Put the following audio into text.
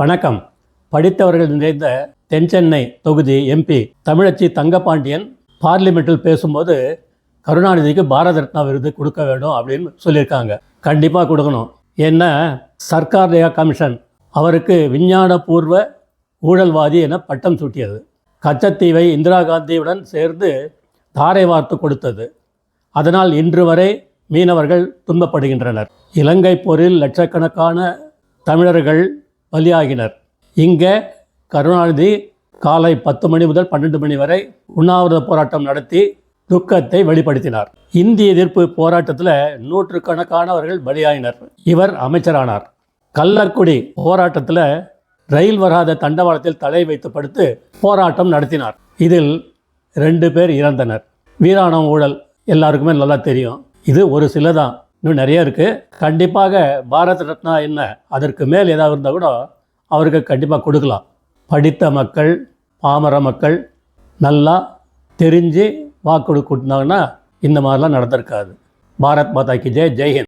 வணக்கம். படித்தவர்கள் நிறைந்த தென்சென்னை தொகுதி எம்பி தமிழச்சி தங்கபாண்டியன் பார்லிமெண்ட்டில் பேசும்போது கருணாநிதிக்கு பாரத ரத்னா விருது கொடுக்க வேண்டும் அப்படின்னு சொல்லியிருக்காங்க. கண்டிப்பாக கொடுக்கணும். ஏன்னா சர்க்கார் ரேகா கமிஷன் அவருக்கு விஞ்ஞானபூர்வ ஊழல்வாதி என பட்டம் சூட்டியது. கச்சத்தீவை இந்திரா காந்தியுடன் சேர்ந்து தாரை வார்த்து கொடுத்தது. அதனால் இன்று வரை மீனவர்கள் துன்பப்படுகின்றனர். இலங்கை போரில் லட்சக்கணக்கான தமிழர்கள் பலியாகினர். இங்கே கருணாநிதி காலை பத்து மணி முதல் பன்னெண்டு மணி வரை உண்ணாவிரத போராட்டம் நடத்தி துக்கத்தை வெளிப்படுத்தினார். இந்திய எதிர்ப்பு போராட்டத்தில் நூற்றுக்கணக்கானவர்கள் பலியாயினர். இவர் அமைச்சரானார். கள்ளக்குடி போராட்டத்தில் ரயில் வராத தண்டவாளத்தில் தலை வைத்து படுத்து போராட்டம் நடத்தினார். இதில் ரெண்டு பேர் இறந்தனர். வீராணம் ஊழல் எல்லாருக்குமே நல்லா தெரியும். இது ஒரு சில தான் இன்னும் நிறைய இருக்குது கண்டிப்பாக பாரத் ரத்னா என்ன அதற்கு மேல் ஏதாவது இருந்தால் கூட அவருக்கு கண்டிப்பாக கொடுக்கலாம். படித்த மக்கள் பாமர மக்கள் நல்லா தெரிஞ்சு வாக்கு கொடுத்தாங்கன்னா இந்த மாதிரிலாம் நடந்திருக்காது. பாரத் மாதா கி ஜெய் ஜெய்ஹிந்த்